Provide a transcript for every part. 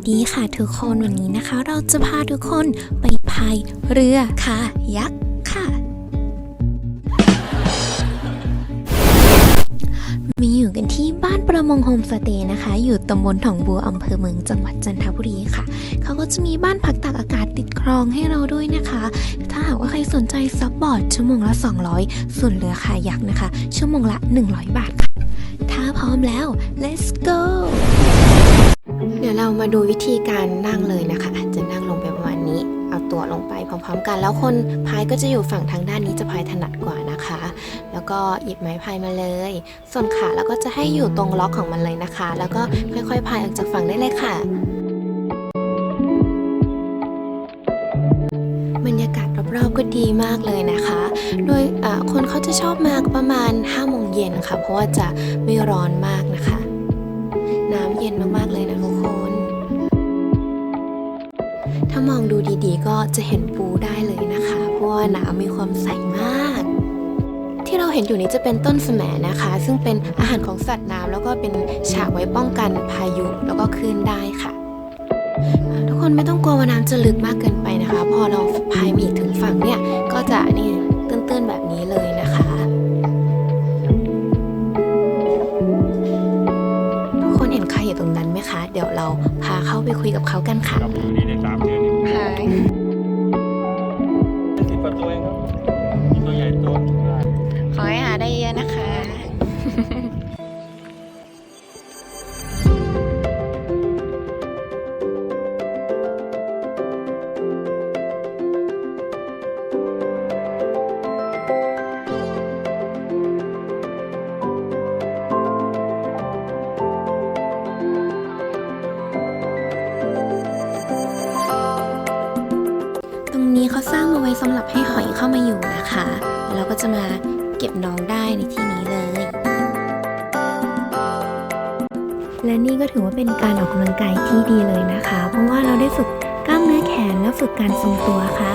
วัสดีค่ะทุกคนวันนี้นะคะ เราจะพาทุกคนไปพายเรือค่ะยักษ์ค่ะ มีอยู่กันที่บ้านประมงโฮมสเตย์นะคะ อยู่ตำบลหนองบัวอำเภอเมืองจังหวัดจันทบุรีค่ะ เขาก็จะมีบ้านพักตากอากาศติดคลองให้เราด้วยนะคะ ถ้าหากว่าใครสนใจซับบอร์ดชั่วโมงละ 200 ส่วนเรือคายักนะคะ ชั่วโมงละ 100 บาทค่ะ ถ้าพร้อมแล้ว let's go ดี๋ยวเรามาดูวิธีการนั่งเลยนะคะ จะนั่งลงไปประมาณนี้ เอาตัวลงไปพร้อมๆกัน แล้วคนพายก็จะอยู่ฝั่งทางด้านนี้จะพายถนัดกว่านะคะ แล้วก็หยิบไม้พายมาเลย ส่วนขาแล้วก็จะให้อยู่ตรงล็อกของมันเลยนะคะ แล้วก็ค่อยๆพายออกจากฝั่งได้เลยค่ะบรรยากาศรอบๆก็ดีมากเลยนะคะ โดยคนเขาจะชอบมากประมาณ5โมงเย็นค่ะ เพราะว่าจะไม่ร้อนมากนะคะ น้ำเย็นมากๆเลยนะทุกคน ถ้ามองดูดีๆ ก็จะเห็นปูได้เลยนะคะ เพราะว่าน้ำมีความใสมาก ที่เราเห็นอยู่นี้จะเป็นต้นสแสมนะคะ ซึ่งเป็นอาหารของสัตว์น้ำแล้วก็เป็นฉากไว้ป้องกันพายุแล้วก็คลื่นได้ค่ะ ทุกคนไม่ต้องกลัวว่าน้ำจะลึกมากเกินไปนะคะ พอเราพายมาอีกถึงฝั่งเนี่ยก็จะนี่ เราพาเข้าไปคุยกับเขากันค่ะครับอยู่นี่ได้สามเดือนเองหายสิบกว่าตัวเองครับมีตัวใหญ่ตัวเล็กขอให้หาได้เยอะนะคะ นี้เขาสร้างมาไว้สำหรับให้หอยเข้ามาอยู่นะคะแล้วเราก็จะมาเก็บน้องได้ในที่นี้เลย และนี่ก็ถือว่าเป็นการออกกำลังกายที่ดีเลยนะคะ เพราะว่าเราได้ฝึกกล้ามเนื้อแขนและฝึกการทรงตัวค่ะ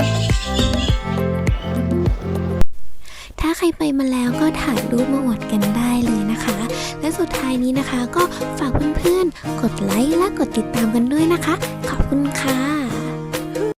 ถ้า ใครไปมาแล้วก็ถ่ายรูปมาอวดกันได้เลยนะคะ และสุดท้ายนี้นะคะ ก็ฝากเพื่อนๆ กดไลค์และกดติดตามกันด้วยนะคะ ขอบคุณค่ะ